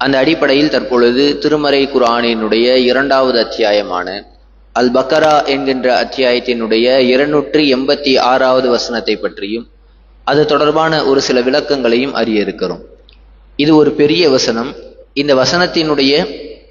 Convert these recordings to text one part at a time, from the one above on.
அந்த அடிப்படையில் தற்பொழுது திருமறை குரானினுடைய இரண்டாவது அத்தியாயமான அல் பக்கரா என்கின்ற அத்தியாயத்தினுடைய இருநூற்றி எண்பத்தி ஆறாவது வசனத்தை பற்றியும் அது தொடர்பான ஒரு சில விளக்கங்களையும் அறிய இருக்கிறோம். இது ஒரு பெரிய வசனம். இந்த வசனத்தினுடைய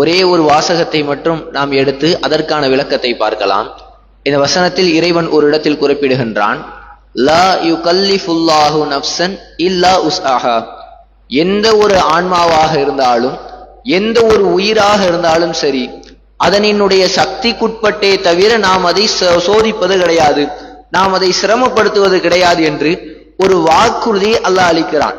ஒரே ஒரு வாசகத்தை மட்டும் நாம் எடுத்து அதற்கான விளக்கத்தை பார்க்கலாம். இந்த வசனத்தில் இறைவன் ஒரு இடத்தில் குறிப்பிடுகின்றான் லா யுகல்லிஃபுல்லாஹு நப்சன் இல்லா உஸ் ஆஹா எந்த ஒரு ஆன்மாவாக இருந்தாலும் எந்த ஒரு உயிராக இருந்தாலும் சரி அதனினுடைய சக்திக்குட்பட்டே தவிர நாம் அதை ச- சோதிப்பது கிடையாது. நாம் அதை சிரமப்படுத்துவது கிடையாது என்று ஒரு வாக்குறுதி அல்லாஹ் அளிக்கிறான்.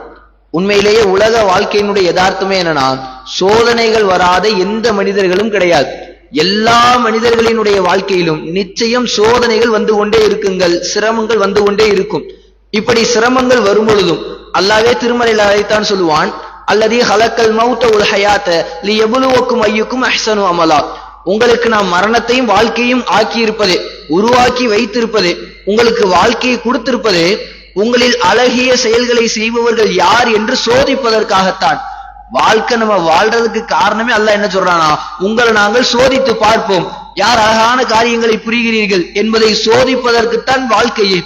உண்மையிலேயே உலக வாழ்க்கையினுடைய யதார்த்தமே என்னன்னா சோதனைகள் வராத எந்த மனிதர்களும் கிடையாது. எல்லா மனிதர்களினுடைய வாழ்க்கையிலும் நிச்சயம் சோதனைகள் வந்து கொண்டே இருக்குங்கள் சிரமங்கள் வந்து கொண்டே இருக்கும். இப்படி சிரமங்கள் வரும் பொழுதும் அல்லாவே திருமலையில் அழைத்தான் சொல்லுவான் அல்லது ஹலக்கல் மௌத்த உல் ஹயாத்த லி எபுலுவக்கும் ஐயுக்கும் அஹ்சனு அமலா. உங்களுக்கு நாம் மரணத்தையும் வாழ்க்கையும் ஆக்கியிருப்பது உருவாக்கி வைத்திருப்பது உங்களுக்கு வாழ்க்கையை கொடுத்திருப்பது உங்களில் அழகிய செயல்களை செய்பவர்கள் யார் என்று சோதிப்பதற்காகத்தான். வாழ்க்கை நம்ம வாழ்றதுக்கு காரணமே அல்லாஹ் என்ன சொல்றானா உங்களை நாங்கள் சோதித்து பார்ப்போம். யார் அழகான காரியங்களை புரிகிறீர்கள் என்பதை சோதிப்பதற்குத்தான் வாழ்க்கையே.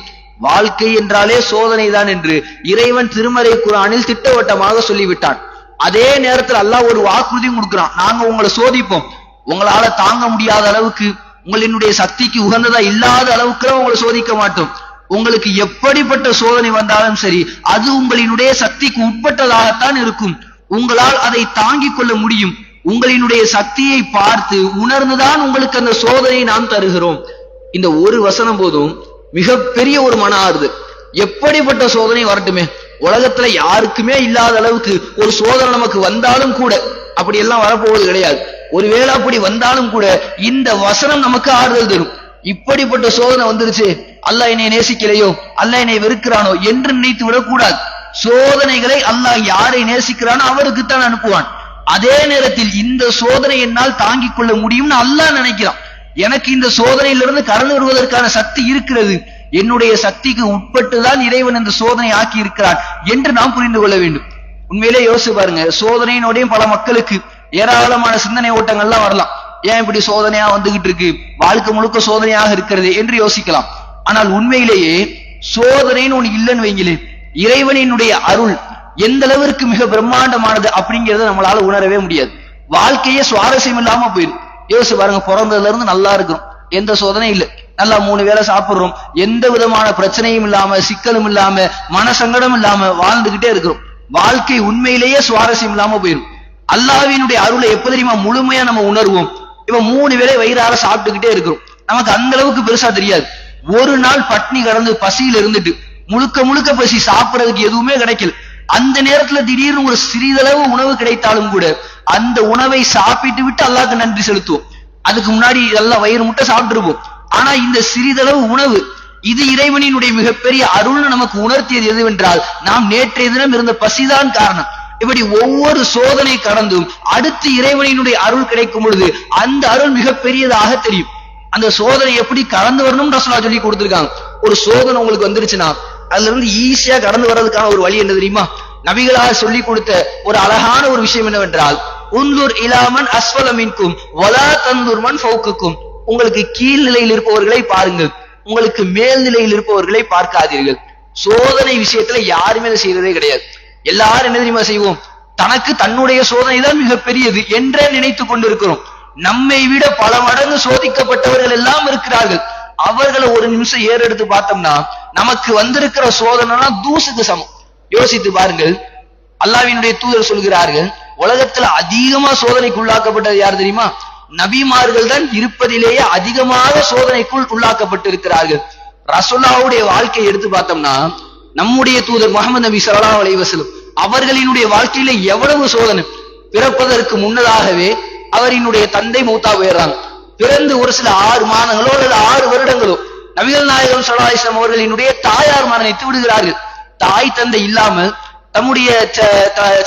வாழ்க்கை என்றாலே சோதனை தான் என்று இறைவன் திருமறை குரானில் திட்டவட்டமாக சொல்லிவிட்டான். அதே நேரத்தில் அல்லாஹ் ஒரு வாக்குறுதியும் கொடுக்கிறான். நாங்க உங்களை சோதிப்போம். உங்களால தாங்க முடியாத அளவுக்கு உங்களினுடைய சக்திக்கு உகந்ததா இல்லாத அளவுக்கு உங்களை சோதிக்க மாட்டோம். உங்களுக்கு எப்படிப்பட்ட சோதனை வந்தாலும் சரி அது உங்களினுடைய சக்திக்கு உட்பட்டதாகத்தான் இருக்கும். உங்களால் அதை தாங்கிக் கொள்ள முடியும். உங்களினுடைய சக்தியை பார்த்து உணர்ந்துதான் உங்களுக்கு அந்த சோதனையை நாம் தருகிறோம். இந்த ஒரு வசனம் போதும். மிகப்பெரிய ஒரு மன ஆறுதல். எப்படிப்பட்ட சோதனை வரட்டுமே? உலகத்துல யாருக்குமே இல்லாத அளவுக்கு ஒரு சோதனை நமக்கு வந்தாலும் கூட அப்படி எல்லாம் வரப்போவது கிடையாது. ஒருவேளை அப்படி வந்தாலும் கூட இந்த வசனம் நமக்கு ஆறுதல் தரும். இப்படிப்பட்ட சோதனை வந்துருச்சு. அல்ல என்னை நேசிக்கலையோ? அல்ல என்னை வெறுக்கிறானோ? என்று நினைத்து விடக்கூடாது. சோதனைகளை அல்லாஹ் யாரை நேசிக்கிறானோ அவருக்குத்தான் அனுப்புவான். அதே நேரத்தில் இந்த சோதனை என்னால் தாங்கிக் கொள்ள முடியும்னு அல்லாஹ் நினைக்கிறான். எனக்கு இந்த சோதனையிலிருந்து கடந்து வருவதற்கான சக்தி இருக்கிறது. என்னுடைய சக்திக்கு உட்பட்டுதான் இறைவன் இந்த சோதனை ஆக்கி இருக்கிறான் என்று நாம் புரிந்து கொள்ள வேண்டும். உண்மையிலே யோசிச்சு பாருங்க சோதனையினோடையும் பல மக்களுக்கு ஏராளமான சிந்தனை ஓட்டங்கள்லாம் வரலாம். ஏன் இப்படி சோதனையா வந்துகிட்டு இருக்கு? வாழ்க்கை முழுக்க சோதனையாக இருக்கிறது என்று யோசிக்கலாம். ஆனால் உண்மையிலேயே சோதனைன்னு ஒண்ணு இல்லைன்னு வைங்களே இறைவனினுடைய அருள் எந்த அளவிற்கு மிக பிரம்மாண்டமானது அப்படிங்கறத நம்மளால உணரவே முடியாது. வாழ்க்கையே சுவாரஸ்யம் இல்லாம போயிடும். யோசிச்சு பாருங்க பிறந்ததுல இருந்து நல்லா இருக்கும் எந்த சோதனையும் இல்லை. நல்லா மூணு வேளை சாப்பிடுறோம். எந்த விதமான பிரச்சனையும் இல்லாம சிக்கலும் இல்லாம மனசங்கடம் இல்லாம வாழ்ந்துகிட்டே இருக்கிறோம். வாழ்க்கை உண்மையிலேயே சுவாரஸ்யம் இல்லாம போயிடும் அல்லாவினுடைய அருளை எப்ப தெரியுமா? முழுமையா நம்ம உணர்வோம். இப்ப மூணு வேளை வயிறார சாப்பிட்டுக்கிட்டே இருக்கிறோம். நமக்கு அந்த அளவுக்கு பெருசா தெரியாது. ஒரு நாள் பட்னி கடந்து பசியில இருந்துட்டு முழுக்க முழுக்க பசி சாப்பிடறதுக்கு எதுவுமே கிடைக்கல. அந்த நேரத்துல திடீர்னு ஒரு சிறிதளவு உணவு கிடைத்தாலும் கூட அந்த உணவை சாப்பிட்டு விட்டு அல்லாஹ்க்கு நன்றி செலுத்துவோம். அதுக்கு முன்னாடி எல்லாம் வயிறு முட்டை சாப்பிட்டுருப்போம். ஆனா இந்த சிறிதளவு உணவு இது இறைவனினுடைய மிகப்பெரிய அருள்னு நமக்கு உணர்த்தியது எதுவென்றால் நாம் நேற்றைய தினம் இருந்த பசிதான் காரணம். இப்படி ஒவ்வொரு சோதனை கடந்தும் அடுத்து இறைவனினுடைய அருள் கிடைக்கும் பொழுது அந்த அருள் மிகப்பெரியதாக தெரியும். அந்த சோதனை எப்படி கடந்து வரணும் ரசோலா சொல்லி கொடுத்துருக்காங்க. ஒரு சோதனை உங்களுக்கு வந்துருச்சுன்னா அதுல இருந்து ஈஸியா கடந்து வர்றதுக்கான ஒரு வழி என்ன தெரியுமா? நபிகளாக சொல்லி கொடுத்த ஒரு அழகான ஒரு விஷயம் என்னவென்றால் உன்லூர் இலாமன் அஸ்வலமின்கும் வலா தந்தூர்மன் ஃபௌக்குக்கும். உங்களுக்கு கீழ் நிலையில் இருப்பவர்களை பாருங்கள். உங்களுக்கு மேல் நிலையில் இருப்பவர்களை பார்க்காதீர்கள். சோதனை விஷயத்துல யாருமே செய்யறதே கிடையாது. எல்லாரும் என்ன தெரியுமா செய்வோம்? தனக்கு தன்னுடைய சோதனை தான் மிகப்பெரியது என்றே நினைத்துக் கொண்டிருக்கிறோம். நம்மை விட பல மடங்கு சோதிக்கப்பட்டவர்கள் எல்லாம் இருக்கிறார்கள். அவர்களை ஒரு நிமிஷம் ஏறெடுத்து பார்த்தோம்னா நமக்கு வந்திருக்கிற சோதனைனா தூசுக்கு சமம். யோசித்து பாருங்கள். அல்லாவினுடைய தூதர் சொல்கிறார்கள் உலகத்துல அதிகமா சோதனைக்கு உள்ளாக்கப்பட்டது யார் தெரியுமா? நபிமார்கள் தான் இருப்பதிலேயே அதிகமாக சோதனைக்குள் உள்ளாக்கப்பட்டு இருக்கிறார்கள் ரசோல்லாவுடைய வாழ்க்கையை எடுத்து பார்த்தோம்னா நம்முடைய தூதர் முகமது நபி ஸல்லல்லாஹு அலைவசலம் அவர்களினுடைய வாழ்க்கையில எவ்வளவு சோதனை. பிறப்பதற்கு முன்னதாகவே அவரினுடைய தந்தை மூத்தா போயிடுறாங்க. பிறந்து ஒரு சில ஆறு மாதங்களோ அல்லது ஆறு வருடங்களோ நபிகள் நாயகம் சல்லாஹம் அவர்களினுடைய தாயார் மரணித்து விடுகிறார்கள் தாய் தந்தை இல்லாமல் தம்முடைய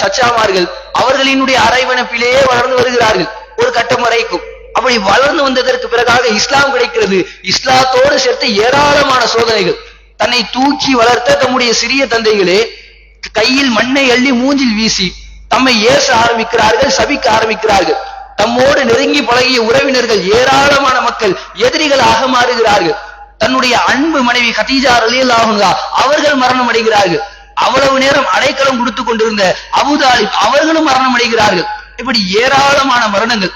சச்சாமார்கள் அவர்களினுடைய அரைவனப்பிலேயே வளர்ந்து வருகிறார்கள். ஒரு கட்டம் வரைக்கும். அப்படி வளர்ந்து வந்ததற்கு பிறகாக இஸ்லாம் கிடைக்கிறது. இஸ்லாத்தோடு சேர்த்து ஏராளமான சோதனைகள். தன்னை தூக்கி வளர்த்த தம்முடைய சிறிய தந்தைகளே கையில் மண்ணை அள்ளி மூஞ்சில் வீசி தம்மை ஏச ஆரம்பிக்கிறார்கள் சபிக்க ஆரம்பிக்கிறார்கள். தம்மோடு நெருங்கி பழகிய உறவினர்கள் ஏராளமான மக்கள் எதிரிகளாக மாறுகிறார்கள். தன்னுடைய அன்பு மனைவி கதீஜா ரலியல்லாஹுங்கா அவர்கள் மரணம் அடைகிறார்கள். அவ்வளவு நேரம் அடைக்கலம் கொடுத்து கொண்டிருந்த அபுதாலிப் அவர்களும் மரணம் அடைகிறார்கள். இப்படி ஏராளமான மரணங்கள்.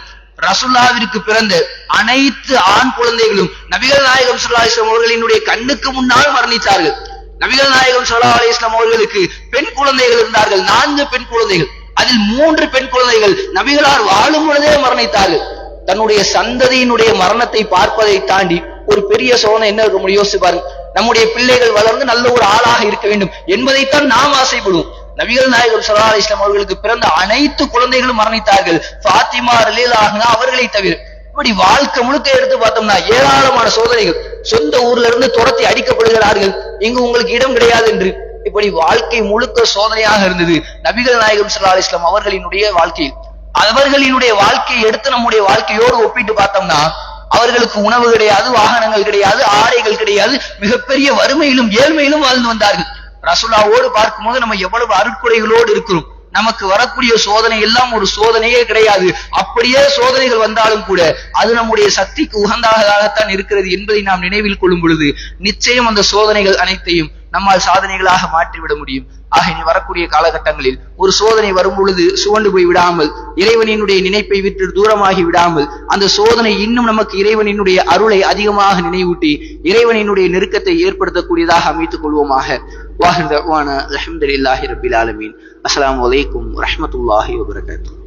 ரசுல்லாவிற்கு பிறந்த அனைத்து ஆண் குழந்தைகளும் நபிகள் நாயகம் சுல்லா இஸ்லாம் அவர்களினுடைய கண்ணுக்கு முன்னால் மரணித்தார்கள். நபிகள் நாயகம் சுல்லா அலி இஸ்லாம் அவர்களுக்கு பெண் குழந்தைகள் இருந்தார்கள். நான்கு பெண் குழந்தைகள். அதில் மூன்று பெண் குழந்தைகள் நபிகளார் வாழும் பொழுதே மரணித்தார்கள். தன்னுடைய சந்ததியினுடைய மரணத்தை பார்ப்பதை தாண்டி ஒரு பெரிய சோதனை என்ன இருக்க முடியும்? யோசிச்சு பாருங்க. நம்முடைய பிள்ளைகள் வளர்ந்து நல்ல ஒரு ஆளாக இருக்க வேண்டும். என்பதைத்தான் நாம் ஆசைப்படுவோம். நபிகள் நாயகர் ஸல்லல்லாஹு அலைஹி அவர்களுக்கு பிறந்த அனைத்து குழந்தைகளும் மரணித்தார்கள். பாத்திமா ரலியல்லாஹு அவர்களை தவிர. இப்படி வாழ்க்கை முழுக்க எடுத்து பார்த்தோம்னா ஏராளமான சோதனைகள். சொந்த ஊர்ல இருந்து துரத்தி அடிக்கப்படுகிறார்கள். இங்கு உங்களுக்கு இடம் கிடையாது என்று. இப்படி வாழ்க்கை முழுக்க சோதனையாக இருந்தது நபிகள் நாயகம் ஸல்லல்லாஹு அலைஹி வஸல்லம் அவர்களினுடைய வாழ்க்கையில். அவர்களினுடைய வாழ்க்கையை எடுத்து நம்முடைய வாழ்க்கையோடு ஒப்பிட்டு பார்த்தோம்னா அவர்களுக்கு உணவு கிடையாது வாகனங்கள் கிடையாது ஆடைகள் கிடையாது மிகப்பெரிய வறுமையிலும் ஏழ்மையிலும் வாழ்ந்து வந்தார்கள். ரசுல்லாவோடு பார்க்கும்போது நம்ம எவ்வளவு அருட்குறைகளோடு இருக்கிறோம். நமக்கு வரக்கூடிய சோதனை எல்லாம் ஒரு சோதனையே கிடையாது. அப்படியே சோதனைகள் வந்தாலும் கூட அது நம்முடைய சக்திக்கு உகந்ததாகத்தான் இருக்கிறது என்பதை நாம் நினைவில் கொள்ளும் பொழுது நிச்சயம் அந்த சோதனைகள் அனைத்தையும் நம்மால் சாதனைகளாக மாற்றிவிட முடியும். ஆக இனி வரக்கூடிய காலகட்டங்களில் ஒரு சோதனை வரும் பொழுது சுவண்டு போய் விடாமல் இறைவனினுடைய நினைப்பை விட்டு தூரமாகி விடாமல் அந்த சோதனை இன்னும் நமக்கு இறைவனினுடைய அருளை அதிகமாக நினைவூட்டி இறைவனினுடைய நெருக்கத்தை ஏற்படுத்தக்கூடியதாக அமைத்துக் கொள்வோமாக. வாஹிர் தவான அல்ஹம்துலில்லாஹி ரபில் ஆலமீன். அஸ்லாம் வலைக்கும் ரஹமத்துல்லாஹி வபரகாத்து